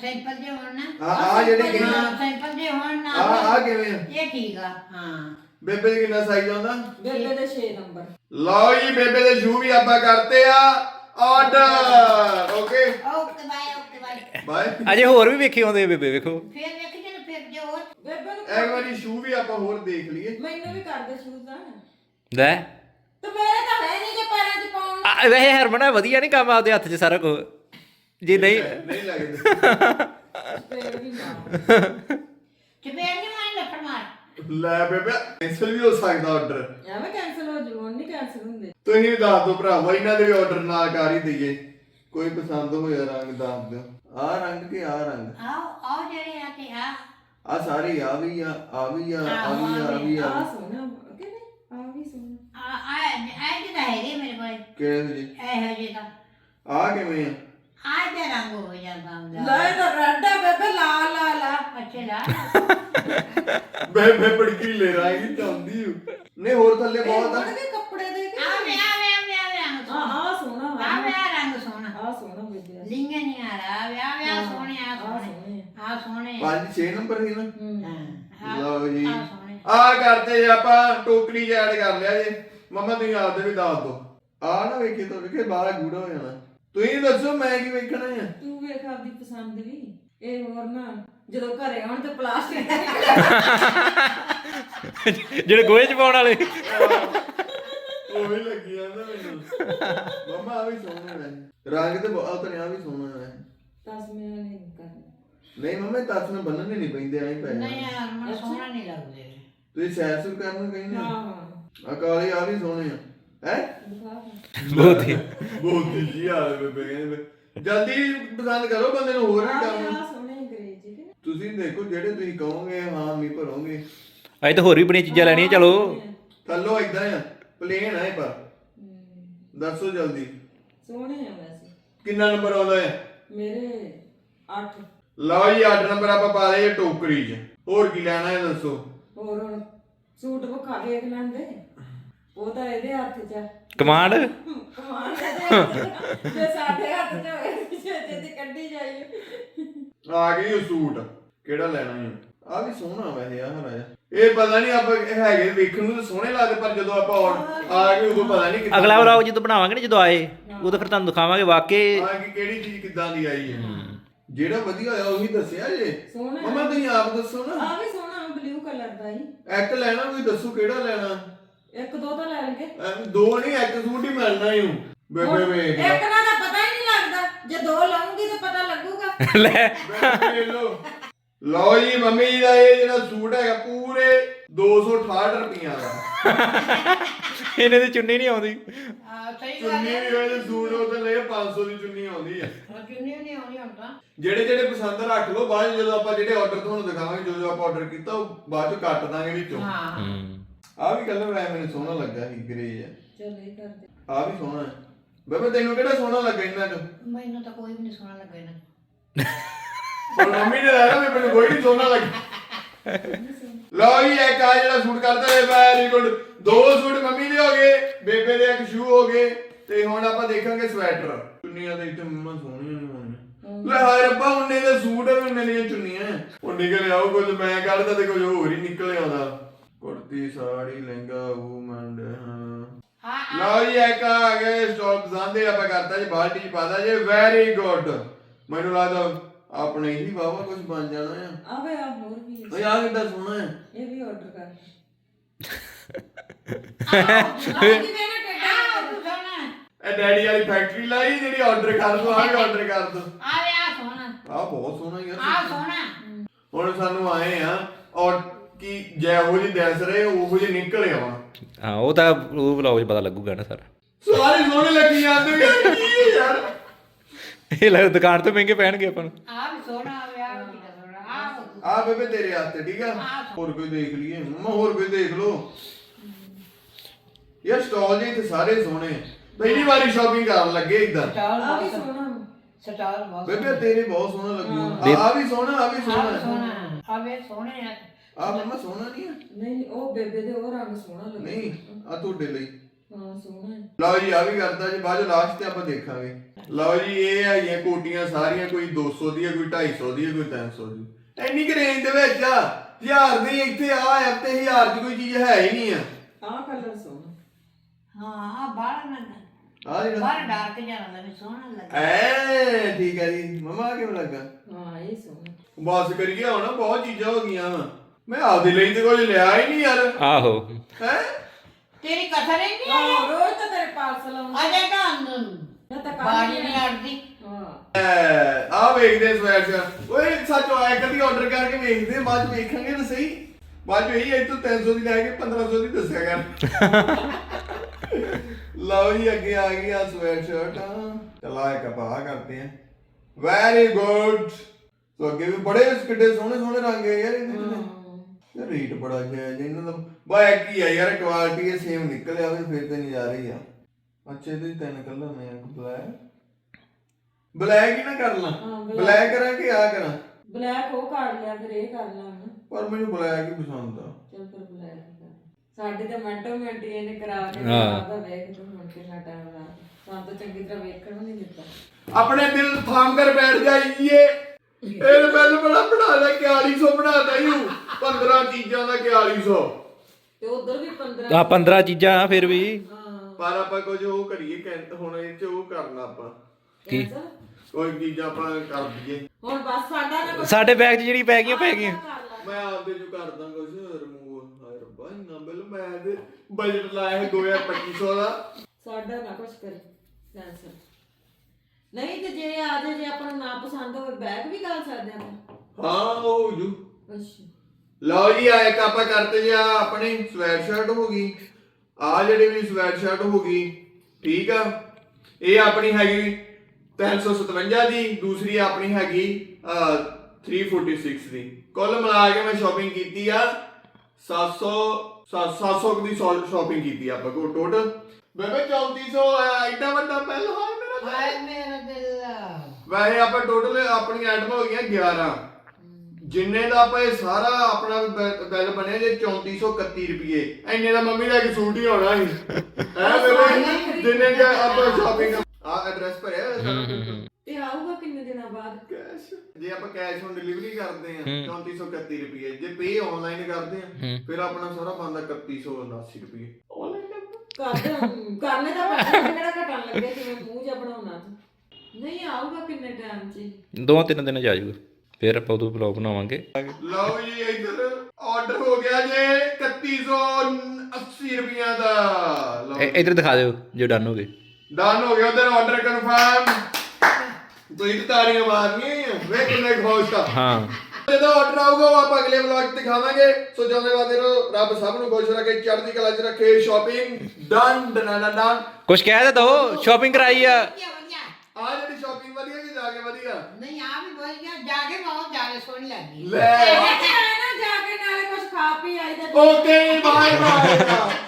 ਸੈਂਪਲ ਦੇ ਹੋਣ ਨਾ। ਆ ਆ ਜਿਹੜੇ ਹਾਂ, ਕਿੰਨਾ ਸੈਂਪਲ ਦੇ ਹੋਣ ਨਾ। ਆ ਆ ਕਿਵੇਂ ਆ? ਇਹ ਠੀਕ ਆ। ਹਾਂ। ਬੇਬੇ ਦੇ ਕਿੰਨਾ ਸਾਈਜ਼ ਆਉਂਦਾ ਬੇਬੇ ਦੇ 6 ਨੰਬਰ। ਲਓ ਜੀ ਬੇਬੇ ਦੇ ਸ਼ੂ ਵੀ ਆਪਾਂ ਕਰਤੇ ਆ। Order okay okay bye okay bye. Bye ਅਜੇ ਹੋਰ ਵੀ ਵੇਖੇ ਆਉਂਦੇ ਆ ਬੇਬੇ ਵੇਖੋ। ਫਿਰ ਵੇਖ ਜੇ ਬੇਬੇ ਨੂੰ ਇੱਕ ਵਾਰੀ ਸ਼ੂ ਵੀ ਆਪਾਂ ਹੋਰ ਦੇਖ ਲਈਏ। ਮੈਨੂੰ ਵੀ ਕਰ ਦੇ ਸ਼ੂਜ਼ ਦਾ ਲੈ। ਤੇ ਮੇਰੇ ਤਾਂ ਹੈ ਨਹੀਂ ਕਿ ਪੈਰਾਂ 'ਚ ਪਾਉਣ। ਆ, ਵੈਸੇ ਹਰਮਨ ਵਧੀਆ ਨਹੀਂ ਕੰਮ ਆਪਦੇ ਹੱਥ 'ਚ ਸਾਰਾ ਕੁਝ ਜੇ ਨਹੀਂ ਨਹੀਂ ਲੱਗਦਾ ਫੇਰ ਵੀ ਚਪੇੜ ਨਹੀਂ ਮਾਰੀ ਲੱਫੜ ਮਾਰ। ਲੈ ਬੇਬੇ ਕੈਂਸਲ ਵੀ ਹੋ ਸਕਦਾ ਆਰਡਰ ਐਵੇਂ ਕੈਨਸਲ ਹੋ ਜੂ ਹੁਣ ਨਹੀਂ ਕੈਨਸਲ ਹੁੰਦੇ। ਤੁਸੀਂ ਵੀ ਦੱਸ ਦਿਓ ਭਰਾਵਾ ਇਹਨਾਂ ਦੇ ਵੀ ਆਰਡਰ ਨਾ ਕਰ ਹੀ ਦਈਏ। ਕੋਈ ਪਸੰਦ ਹੋਇਆ ਰੰਗ ਦੱਸ ਦਿਓ। ਆਹ ਰੰਗ ਕਿ ਆਹ ਰੰਗ? ਆਓ ਆਓ ਜਿਹੜੇ ਆ ਤੇ ਆ ਆ ਸਾਰੇ ਆ ਵੀ ਆ ਆ ਵੀ ਆ ਆ ਵੀ ਆ ਆ ਵੀ ਆ। ਆ ਸੋਹਣਾ ਕਿ ਨਹੀਂ ਆ ਵੀ ਸੋਹਣਾ ਆ ਆ ਇਹ ਜਿਹੜਾ ਹੈਗੇ ਮੇਰੇ ਕੋਲ? ਕਿਹੜੇ ਜੀ ਇਹ ਜੇ ਤਾਂ। ਆ ਕਿਵੇਂ ਆ? ਆ ਦੇ ਰੰਗ ਹੋ ਜਾਂਦਾ ਹੁੰਦਾ ਲੈ ਤਾਂ ਰੈੱਡ ਬੇਬੇ ਲਾਲ ਲਾਲ ਆ। ਅੱਛੇ ਲਾ ਬੇਬੇ ਬੜਕੀ ਲੈ ਰਾਂਗੀ ਚਾਹੁੰਦੀ ਹੂੰ ਨਹੀਂ ਹੋਰ ਥੱਲੇ ਬਹੁਤ ਆ ਉਹਨਾਂ ਦੇ ਕੱਪੜੇ ਦੇ ਕੇ ਆ ਵੇ ਆ ਵੇ ਆ ਵੇ ਆ ਵੇ ਰੰਗ ਆ ਆ ਸੋਹਣਾ ਆ ਵੇ ਆ ਰੰਗ ਸੋਹਣਾ ਆ ਸੋਹਣਾ ਬੇਬੇ ਲਿੰਗ ਨਹੀਂ ਆ ਰਿਹਾ ਵੇ ਆ ਵੇ ਆ ਸੋਹਣੇ ਆ ਆ ਸੋਹਣੇ ਸੋਹਣੇ ਆ ਸੋਹਣੇ 5 6 ਨੰਬਰ ਸੀ ਨਾ? ਹਾਂ। ਲਓ ਜੀ। ਆ ਜੇ ਆਪਾਂ ਟੋਕਰੀ ਚ ਐਡ ਕਰ ਲਿਆ ਜੇ। ਮਮਾ ਤੁਸੀਂ ਆਪਦੇ ਵੀ ਦੱਸ ਦਿਓ। ਆ ਨਾ ਵੇਖੀ ਤੋਂ ਵੇਖੇ ਬਾਹਲਾ ਗੂੜਾ ਹੋ ਜਾਣਾ। ਤੁਸੀਂ ਦੱਸੋ ਮੈਂ ਕੀ ਵੇਖਣਾ ਆ? ਤੂੰ ਵੇਖ ਆਪਦੀ ਪਸੰਦ ਵੀ। ਇਹ ਹੋਰ ਨਾ ਜਦੋਂ ਘਰੇ ਆਉਣ ਤੇ ਪਲਾਸਟਿਕ ਜਿਹੜੇ ਗੋਹੇ 'ਚ ਪਾਉਣ ਵਾਲੇ। ਉਹ ਵੀ ਲੱਗੀ ਜਾਂਦਾ ਮੈਨੂੰ। ਮਮਾ ਆ ਵੀ ਸੋਹਣਾ ਹੈ ਰੰਗ ਤੇ ਬਹੁਤ ਤਰਿਆ ਵੀ ਸੋਹਣਾ ਹੈ ਤਸਮੀਆਂ ਨਹੀਂ ਕਰਨਾ। ਨਹੀਂ ਮਮਾ ਤਸ ਨੂੰ ਬੰਨਣੇ ਨਹੀਂ ਪੈਂਦੇ ਐਂ ਪੈ ਨਹੀਂ। ਯਾਰ ਮੈਨੂੰ ਸੋਹਣਾ ਨਹੀਂ ਲੱਗਦੇ। ਤੁਸੀਂ ਸੈਰ ਸੁਰ ਕਰਨ ਨੂੰ ਕਹਿੰਦੇ ਹਾਂ। ਆ ਹਾਂ ਆ ਕਾਲੇ ਆ ਵੀ ਸੋਹਣੇ ਆ। ਹੈ? ਦਿਖਾ ਬਹੁਤ। ਹੀ ਬਹੁਤ ਹੀ ਜੀ ਆ ਬੇਬੇ ਕਹਿੰਦੇ ਬੇ- ਜਲਦੀ ਪਸੰਦ ਕਰੋ ਬੰਦੇ ਨੂੰ ਹੋਰ ਵੀ ਕੰਮ ਸੋਹਣੇ ਅੰਗਰੇਜ਼ੀ ਕਿ ਤੁਸੀਂ ਦੇਖੋ ਜਿਹੜੇ ਤੁਸੀਂ ਕਹੋਗੇ ਹਾਂ ਮੀ ਭਰੋਗੇ। ਅੱਜ ਤਾਂ ਹੋਰ ਵੀ ਬੜੀਆਂ ਚੀਜ਼ਾਂ ਲੈਣੀਆਂ ਚਲੋ। ਥੱਲੋ ਇਦਾਂ ਆ ਪਲੇਨ ਆ ਇਹ ਪਰ। ਦੱਸੋ ਜਲਦੀ। ਸੋਹਣੇ ਆ ਵੈਸੇ। ਕਿੰਨਾ ਨੰਬਰ ਆਉਂਦਾ ਹੈ ਮੇਰੇ 8 ਲਓ ਜੀ 8 ਨੰਬਰ ਆਪਾਂ ਪਾ ਲਏ ਟੋਕਰੀ 'ਚ। ਹੋਰ ਕੀ ਲੈਣਾ ਹੈ ਦੱਸੋ? ਹੋਰ ਹੁਣ ਸੂਟ ਵਿਖਾ ਦੇਖ ਲੈਂਦੇ। ਉਹ ਤਾਂ ਇਹਦੇ ਹੱਥ 'ਚ ਆ। ਕਮਾਂਡ? ਆ। ਜੇ ਸਾਡੇ ਹੱਥ 'ਚ ਹੋਵੇ ਛੇਤੀ ਤੇ ਕੱਢੀ ਜਾਈਏ ਆ ਗਈ ਉਹ ਸੂਟ। ਕਿਹੜਾ ਲੈਣਾ ਹੈ ਆ ਵੀ ਸੋਹਣਾ ਵੈਸੇ ਆ ਹਰਾ ਜਿਹਾ। ਇਹ ਪਤਾ ਨਹੀਂ ਆਪਾਂ ਹੈਗੇ ਵੇਖਣ ਨੂੰ ਤਾਂ ਸੋਹਣੇ ਲੱਗਦੇ ਪਰ ਜਦੋਂ ਆਪਾਂ ਔਰ- ਆ ਗਏ ਉਦੋਂ ਪਤਾ ਨਹੀਂ ਅਗਲਾ ਵਲੌਗ ਜਦੋਂ ਬਣਾਵਾਂਗੇ ਨਾ ਜਦੋਂ ਆਏ ਉਦੋਂ ਫਿਰ ਤੁਹਾਨੂੰ ਦਿਖਾਵਾਂਗੇ ਵਾਕਈ। ਆ ਕਿ ਕਿਹੜੀ ਚੀਜ਼ ਕਿੱਦਾਂ ਦੀ ਆਈ ਹੈ। ਜਿਹੜਾ ਵਧੀਆ ਹੋਇਆ ਉਹੀ ਦੱਸਿਆ ਜੇ। ਸੋਹਣਾ ਮਮਾ ਤੁਸੀਂ ਆਪ ਦੱਸੋ ਨਾ। ਆ ਵੀ ਸੋਹਣਾ ਬਲੂ ਕਲਰ ਦਾ ਹੀ। ਇੱਕ ਲੈਣਾ ਕੋਈ ਦੱਸੋ ਕਿਹੜਾ ਲੈਣਾ? ਇੱਕ ਦੋ ਤਾਂ ਲੈ ਲਗੇ ਐਵੇਂ ਦੋ ਨਹੀਂ ਇੱਕ ਸੂਟ ਹੀ ਮਿਲਣਾ ਹੀ ਬੇਬੇ ਵੇਖ ਲੈ। ਇੱਕ ਨਾਲ ਤਾਂ ਪਤਾ ਹੀ ਨਹੀਂ ਲੱਗਦਾ। ਜੇ ਦੋ ਲਾਉਂਗੀ ਤਾਂ ਪਤਾ ਲੱਗੂਗਾ। ਲੈ। ਬੇਬੇ ਲੋ ਲਓ ਜੀ ਮੰਮੀ ਜੀ ਦਾ ਇਹ ਜਿਹੜਾ ਸੂਟ ਹੈਗਾ ਪੂਰੇ 268 ਰੁਪਈਆ ਦਾ। ਇਹਨੇ ਦੀ ਚੁੰਨੀ ਨਹੀਂ ਆਉਂਦੀ। ਆ ਸਹੀ ਗੱਲ ਚੁੰਨੀ ਹੈ। ਵੀ ਉਹਦੇ ਸੂਟ ਉਹ ਤੇ ਲੈ 500 ਦੀ ਚੁੰਨੀ ਆਉਂਦੀ ਹੈ ਉਹ ਚੁੰਨੀ ਨਹੀਂ ਆਉਣੀ ਹੁਣ ਤਾਂ। ਜਿਹੜੇ ਜਿਹੜੇ ਪਸੰਦ ਰੱਖ ਲਓ ਬਾਅਦ 'ਚ ਜਦੋਂ ਆਪਾਂ ਜਿਹੜੇ ਆਰਡਰ ਤੁਹਾਨੂੰ ਦਿਖਾਵਾਂਗੇ ਜੋ ਜੋ ਆਪਾਂ ਆਰਡਰ ਕੀਤਾ ਉਹ ਬਾਅਦ ਚ ਕੱਟ ਦਾਂਗੇ ਵਿੱਚੋਂ। ਹਾਂ। ਹੂੰ। ਆ ਵੀ ਕਲਰ ਐ ਮੈਨੂੰ ਸੋਹਣਾ ਲੱਗਾ ਸੀ ਗ੍ਰੇ ਜਿਹਾ ਚਲ ਇਹ ਕਰਦੇ ਆ ਵੀ ਸੋਹਣਾ ਹੈ। ਬੇਬੇ ਤੈਨੂੰ ਕਿਹੜਾ ਸੋਹਣਾ ਲੱਗਾ ਇਹਨਾਂ ਚੋਂ ਮੈਨੂੰ ਤਾਂ ਕੋਈ ਵੀ ਨਹੀਂ ਸੋਹਣਾ ਲੱਗਾ ਇਹਨਾਂ <laughs> ਹੁਣ ਮੰਮੀ ਨੇ ਲੈਣਾ ਮੈਨੂੰ ਕੋਈ ਨਹੀਂ ਸੋਹਣਾ ਲੱਗਾ ਲਓ ਜੀ ਇੱਕ ਆ ਜਿਹੜਾ ਸੂਟ ਕਰਦਾ ਹੈ ਵੈਰੀ ਗੁੱਡ ਦੋ ਸੂਟ ਮੰਮੀ ਦੇ ਹੋ ਗਏ ਬੇਬੇ ਦੇ ਇੱਕ ਸ਼ੂ ਹੋ ਗਏ ਤੇ ਹੁਣ ਆਪਾਂ ਦੇਖਾਂਗੇ ਸਵੈਟਰ। ਚੁੰਨੀਆਂ ਦੇ ਇੱਥੇ ਮੰਮਾ ਸੋਹਣੀਆਂ ਨਹੀਂ ਹੋਣੀਆਂ ਲੈ ਹਾਏ ਰੱਬਾ ਉਹਨੇ ਦੇ ਸੂਟ ਆ ਉਹਨੇ ਦੀਆਂ ਚੁੰਨੀਆਂ ਉਹ ਨਿਕਲ ਆਉ ਕੁਝ ਮੈਂ ਕੱਢਦਾ ਤੇ ਕੁਝ ਹੋਰ ਹੀ ਨਿਕਲ ਆਉਂਦਾ। ਕੁੜਤੀ ਸਾੜੀ ਲਹਿੰਗਾ ਵੂਮਨ ਹਾਂ। ਹਾਂ ਲਓ ਜੀ ਇੱਕ ਆ ਗਏ ਸਟਾਕ ਜਾਂਦੇ ਆਪਾਂ ਕਰਤਾ ਜੀ ਬਾਲਟੀ ਚ ਪਾਦਾ ਜੀ ਵੈਰੀ ਗੁੱਡ ਮੈਨੂੰ ਲੱਗਦਾ ਆਪਣੇ ਹੀ ਵਾਵਾ ਕੁਝ ਬਣ ਜਾਣਾ ਆ। ਆਵੇ ਆ ਹੋਰ ਵੀ। ਓਏ ਆ ਕਿੱਦਾਂ ਸੋਹਣਾ ਹੈ ਇਹ ਵੀ ਆਰਡਰ ਕਰ। ਆਹ ਇਹ ਡੈਡੀ ਵਾਲੀ ਫੈਕਟਰੀ ਲਾਈ ਜਿਹੜੀ ਆਰਡਰ ਕਰ ਦੋ ਆ ਵੀ ਆਰਡਰ ਕਰ ਦੋ। ਆ ਵੇ ਆ ਸੋਹਣਾ। ਆ ਬਹੁਤ ਸੋਹਣਾ ਯਾਰ। ਆ ਸੋਹਣਾ। ਹੁਣ ਸਾਨੂੰ ਆਏ ਆ ਔਰ ਕੀ ਜਿਹੋ ਜਿਹੀ ਦੱਸ ਰਹੇ ਉਹੋ ਜਿਹੇ ਨਿਕਲ ਆਵਾਂ ਹਾਂ ਉਹ ਤਾਂ ਉਹ ਵਲੌਗ 'ਚ ਪਤਾ ਲੱਗੂਗਾ ਨਾ ਸਾਰਾ। ਸਾਰੇ ਸੋਹਣੇ ਲੱਗੀ ਜਾਂਦੇ ਯਾਰ ਕੀ ਹੈ ਯਾਰ? ਇਹ ਲੈ ਦੁਕਾਨ ਤੋਂ ਮਹਿੰਗੇ ਪੈਣਗੇ ਆਪਾਂ ਨੂੰ। ਆ ਵੀ ਸੋਹਣਾ ਆ ਵੇ ਆ ਵੀ ਕਿੱਡਾ ਸੋਹਣਾ ਆ ਆ ਬੇਬੇ ਤੇਰੇ ਹੱਥ ਠੀਕ ਆ? ਹੋਰ ਕੋਈ ਦੇਖ ਲਈਏ। ਮੰਮਾ ਹੋਰ ਕੋਈ ਦੇਖ ਲੋ ਯਾਰ ਸਟਾਲ ਜੀ ਤੇ ਸਾਰੇ ਸੋਹਣੇ। ਪਹਿਲੀ ਵਾਰੀ ਸ਼ਾਪਿੰਗ ਕਰਨ ਲੱਗੇ ਇਦਾਂ ਸਟਾਲ ਆ ਵੀ ਬਹੁਤ ਸੋਹਣਾ। ਸਟਾਲ ਬਹੁਤ ਬੇਬੇ ਤੇਰੇ ਬਹੁਤ ਸੋਹਣਾ ਲੱਗੂ ਆ ਵੀ ਸੋਹਣਾ ਆ ਵੀ ਆ ਸੋਹਣਾ। ਆ ਵੇ ਸੋਹਣੇ ਆ। ਆ ਮੰਮਾ ਸੋਹਣਾ ਨਹੀਂ ਆ? ਨਹੀਂ ਉਹ ਬੇਬੇ ਦੇ ਉਹ ਰੰਗ ਸੋਹਣਾ ਲੱਗਦਾ ਨਹੀਂ ਆ ਤੁਹਾਡੇ ਲਈ। ਹਾਂ ਸੋਹਣਾ ਹੈ। ਲਓ ਜੀ ਆ ਵੀ ਕਰਦਾ ਜੀ ਬਾਅਦ ਲਾਸਟ ਤੇ ਆਪਾਂ ਦੇਖਾਂਗੇ। ਲਓ ਜੀ ਇਹ ਹੈਗੀਆਂ ਕੋਟੀਆਂ ਸਾਰੀਆਂ ਕੋਈ 200 ਦੀ ਹੈ ਕੋਈ 250 ਦੀ ਹੈ ਕੋਈ 300 ਦੀ ਇੰਨੀ ਕੁ ਰੇਂਜ ਦੇ ਵਿੱਚ ਆ। ਹਜ਼ਾਰ ਦੀ ਇੱਥੇ ਆ ਆ ਤੇ ਹਜ਼ਾਰ ਦੀ ਕੋਈ ਚੀਜ਼ ਹੈ ਹੀ ਨਹੀਂ ਆ। ਆਹ ਕਲਰ ਸੋਹਣਾ। ਹਾਂ ਆ ਬਾਹਰ ਨਾ ਆ ਜਿਹੜਾ ਬਾਹਰ ਡਾਰਕ ਜਿਹਾ ਲੱਗਦਾ ਸੋਹਣਾ ਲੱਗਦਾ। ਐ ਠੀਕ ਹੈ ਜੀ। ਮਮਾ ਕਿਵੇਂ ਲੱਗਾ? ਹਾਂ ਇਹ ਸੋਹਣਾ। ਬਸ ਕਰੀਏ ਹੁਣ ਬਹੁਤ ਚੀਜ਼ਾਂ ਹੋ ਗਈਆਂ ਵਾ। ਮੈਂ ਆਪਦੇ ਲਈ ਤੇ ਕੁਝ ਲਿਆ ਹੀ ਨਹੀਂ ਯਾਰ। ਆਹੋ। ਹੈ? ਤੇਰੀ ਕਥਰ ਹੀ ਨਹੀਂ ਆਈ ਹਾਂ ਰੋਜ਼ ਤਾਂ ਤੇਰੇ ਪਾਰਸਲ ਆਉਂਦੇ। ਅਜੇ ਤਾਂ ਮੈਂ ਤਾਂ ਕੱਲ ਬਾੜੀ ਨਹੀਂ ਅੜਦੀ ਹਾਂ। ਆ ਵੇਖਦੇ ਸਵੈਟ ਓਏ ਸੱਚ ਆਇਆ ਕਦੀ ਆਰਡਰ ਕਰਕੇ ਵੇਖਦੇ ਆ, ਬਾਅਦ ਚ ਵੇਖਾਂਗੇ ਤਾਂ ਸਹੀ। ਬਾਅਦ ਚ ਇਹੀ ਇੱਥੋਂ 300 ਦੀ ਲੈ ਕੇ 1500 ਦੀ ਦੱਸਿਆ ਕਰ। ਲਓ ਜੀ ਅੱਗੇ ਆ ਗਈ ਆ ਸਵੈਟ ਸ਼ਰਟ ਚਲਾ ਇੱਕ ਪਾ ਕਰਦੇ ਆ। ਵੈਰੀ ਗੁੱਡ ਸੋ ਅੱਗੇ ਵੀ ਬੜੇ ਕਿੱਡੇ ਸੋਹਣੇ ਸੋਹਣੇ ਰੰਗ ਹੈ ਯਾਰ ਇਹਦੇ ਵਿੱਚ ਯਾਰ ਰੇਟ ਬੜਾ ਜਿਹਾ ਜੀ ਇਹਨਾਂ ਦਾ। ਬਾ ਇੱਕ ਹੀ ਆ ਯਾਰ ਕੁਆਲਿਟੀ ਇਹ ਸੇਮ ਨਿਕਲ ਆਵੇ ਫਿਰ ਤੇ ਨਹੀਂ ਜਾ ਰਹੀ ਆ। ਅੱਛੇ ਇਹਦੇ ਤਿੰਨ ਕਲਰ ਨੇ ਇੱਕ ਬਲੈਕ ਬਲੈਕ ਹੀ ਨਾ ਕਰ ਲਾਂ ਹਾਂ। ਬਲੈਕ ਕਰਾਂ ਕਿ ਆ ਕਰਾਂ? ਬਲੈਕ ਉਹ ਕਰ ਲਿਆ ਫਿਰ ਇਹ ਕਰ ਲਾ ਪਰ ਮੈਨੂੰ ਬਲੈਕ ਹੀ ਪਸੰਦ ਆ। ਚੱਲ ਫਿਰ ਬਲੈਕ ਹੀ ਸਾਡੇ ਤਾਂ ਮਿੰਟੋ ਮਿੰਟ ਹੀ ਇਹਨੇ ਕਰਾ ਕੇ ਹਾਂ। ਆਦਾ ਵੇਖ ਤੂੰ ਮੁੜ ਕੇ ਲਾ ਸਾਨੂੰ ਤਾਂ ਚੰਗੀ ਤਰ੍ਹਾਂ ਵੇਖਣ ਨੂੰ ਨਹੀਂ ਦਿੱਤਾ। ਆਪਣੇ ਦਿਲ ਥਾਮ ਕਰ ਬੈਠ ਜਾਈਏ। ਇਹ ਬਿੱਲ ਬੜਾ ਬਣਾ ਲੈ 4100 ਬਣਾਦਾ ਯੂ 15 ਚੀਜ਼ਾਂ ਦਾ 4100 ਤੇ ਉਧਰ ਵੀ 15 ਆ 15 ਚੀਜ਼ਾਂ ਆ ਫਿਰ ਵੀ। ਹਾਂ। ਪਰ ਆਪਾਂ ਕੁਝ ਉਹ ਕਰੀਏ ਕੈਂ- ਹੁਣ ਇਹ ਚ ਉਹ ਕਰਨਾ ਆਪਾਂ। ਕੀ? ਕੋਈ ਚੀਜ਼ਾਂ ਆਪਾਂ ਕਰ ਦਈਏ। ਹੁਣ ਬਸ ਸਾਡਾ ਨਾ ਕੁਛ ਸਾਡੇ ਬੈਗ 'ਚ ਜਿਹੜੀ ਪੈ ਗਈਆਂ ਪੈ ਗਈਆਂ। ਕਰ ਲਾ। ਮੈਂ ਆਪਦੇ ਜੋ ਕਰਦਾ ਕੁਝ ਰਿਮੂਵ ਹਾਏ ਰੱਬਾ ਇੰਨਾ ਬਿੱਲ ਮੈਂ ਤੇ ਬਜਟ ਲਾਇਆ ਹੈ 2250 ਦਾ। ਸਾਡਾ ਨਾ ਕੁਛ ਕਰੇ ਕੈਂਸਲ ਤੇ ਜੇ ਆ ਜੇ ਜੇ ਆਪਾਂ ਨੂੰ ਨਾ ਪਸੰਦ ਹੋਵੇ ਬੈਗ ਵੀ ਕਰ ਸਕਦੇ ਆਪਾਂ। ਹਾਂ ਉਹ ਹੋ ਜੂ। ਅੱਛਾ। ਲਓ ਜੀ ਆ ਇੱਕ ਆਪਾਂ ਕਰਤੇ ਜੀ ਆ ਆਪਣੀ ਸਵੈਟ ਸ਼ਰਟ ਹੋ ਗਈ। ਆ ਜਿਹੜੀ ਵੀ ਸਵੈਟ ਸ਼ਰਟ ਹੋ ਗਈ ਠੀਕ ਆ। ਇਹ ਆਪਣੀ ਹੈਗੀ 357 ਦੀ ਦੂਸਰੀ ਆਪਣੀ ਹੈਗੀ ਅਹ, 346 ਦੀ। ਕੁੱਲ ਮਿਲਾ ਕੇ ਮੈਂ ਸ਼ਾਪਿੰਗ ਕੀਤੀ ਆ 700 700 ਦੀ ਸ਼ਾਪਿੰਗ ਕੀਤੀ ਆ ਆਪਾਂ ਕੋ ਟੋਟਲ ਬੇਬੇ 3400 ਆਇਆ ਐਡਾ ਵੱਡਾ ਬਿੱਲ ਹੋਇਆ ਮੇਰਾ। ਹਾਏ ਮੇਰਾ ਦਿਲ ਵੈਸੇ ਆਪਾਂ ਟੋਟਲ ਆਪਣੀ ਆਈਟਮ ਹੋ ਗਈਆਂ 11 ਜਿੰਨੇ ਦਾ ਆਪਾਂ ਇਹ ਸਾਰਾ ਆਪਣਾ ਬਿੱਲ ਬਣਿਆ ਜੇ 3431 ਰੁਪਏ ਐਨੇ ਦਾ ਮੰਮੀ ਦਾ ਇੱਕ ਸੂਟ ਹੀ ਹੋਣਾ ਸੀ। ਹੈ ਬੇਬੇ ਜਿੰਨੇ ਦਾ ਆਪਾਂ ਸ਼ਾਪਿੰਗ ਆ ਐਡਰੈਸ ਭਰਿਆ ਹੋਇਆ ਸਾਰਾ? ਤੇ ਆਊਗਾ ਕਿੰਨੇ ਦਿਨਾਂ ਬਾਅਦ? ਕੈਸ਼ ਜੇ ਆਪਾਂ ਕੈਸ਼ ਔਨ ਡਿਲੀਵਰੀ ਕਰਦੇ ਆ 3431 ਰੁਪਏ ਜੇ ਪੇ ਆਨਲਾਈਨ ਕਰਦੇ ਆ ਫਿਰ ਆਪਣਾ ਸਾਰਾ ਬੰਦਾ 3179 ਰੁਪਏ ਆਨਲਾਈਨ ਕਰਦੇ ਕਰਨੇ ਤਾਂ ਪੈਸੇ ਕਿਹੜਾ ਘਟਣ ਲੱਗੇ ਕਿਵੇਂ ਮੂੰਹ ਜਿਹਾ ਬਣਾਉਣਾ ਤੂੰ। ਨਹੀਂ ਆਊਗਾ ਕਿੰਨੇ ਟਾਈਮ 'ਚ ਦੋ ਤਿੰਨ ਦਿਨ 'ਚ ਆ ਜਾਊਗਾ। ਫਿਰ ਆਪਾਂ ਉਦੋਂ ਬਲੌਗ ਬਣਾਵਾਂਗੇ। ਲਓ ਜੀ ਇੱਧਰ ਆਰਡਰ ਹੋ ਗਿਆ ਜੇ 3180 ਰੁਪਈਆ ਦਾ। ਲਓ ਇ- ਇੱਧਰ ਦਿਖਾ ਦਿਓ ਜੇ ਡਨ ਹੋ ਗਏ। ਡਨ ਹੋ ਗਿਆ ਉਧਰ ਆਰਡਰ ਕਨਫਰਮ ਤੁਸੀਂ ਤਾਂ ਤਾੜੀਆਂ ਮਾਰਨੀਆਂ ਵੇ ਕਿੰਨੇ ਖੁਸ਼ ਆ। ਹਾਂ। ਜਦੋਂ ਆਰਡਰ ਆਊਗਾ ਉਹ ਆਪਾਂ ਅਗਲੇ ਵਲੌਗ ਦਿਖਾਵਾਂਗੇ। ਸੋ ਜਾਂਦੇ ਵਾਦੇ ਰਹੋ ਰੱਬ ਸਭ ਨੂੰ ਖੁਸ਼ ਰੱਖੇ ਚੜ੍ਹਦੀ ਕਲਾ 'ਚ ਰੱਖੇ ਸ਼ਾਪਿੰਗ ਡਨ ਡਨ ਡਨ ਕੁਝ ਕਹਿ ਦੇ ਦੋ ਸ਼ਾਪਿੰਗ ਕਰਾਈ ਆ? ਆ ਜਿਹੜੀ ਸ਼ਾਪਿੰਗ ਵਧੀਆ ਕਿ ਜਾ ਕੇ ਵਧੀਆ। ਨਹੀਂ ਆ ਵੀ ਵਧੀਆ। ਜਾ ਕੇ ਬਹੁਤ ਜ਼ਿਆਦਾ ਸੋਹਣੀ ਲੱਗੀ ਲੈ। ਇਹ ਨਾ ਜਾ ਕੇ ਨਾਲੇ ਕੁਝ ਖਾ ਪੀ ਆਈਦਾ ਓਕੇ ਬਾਏ ਬਾਏ।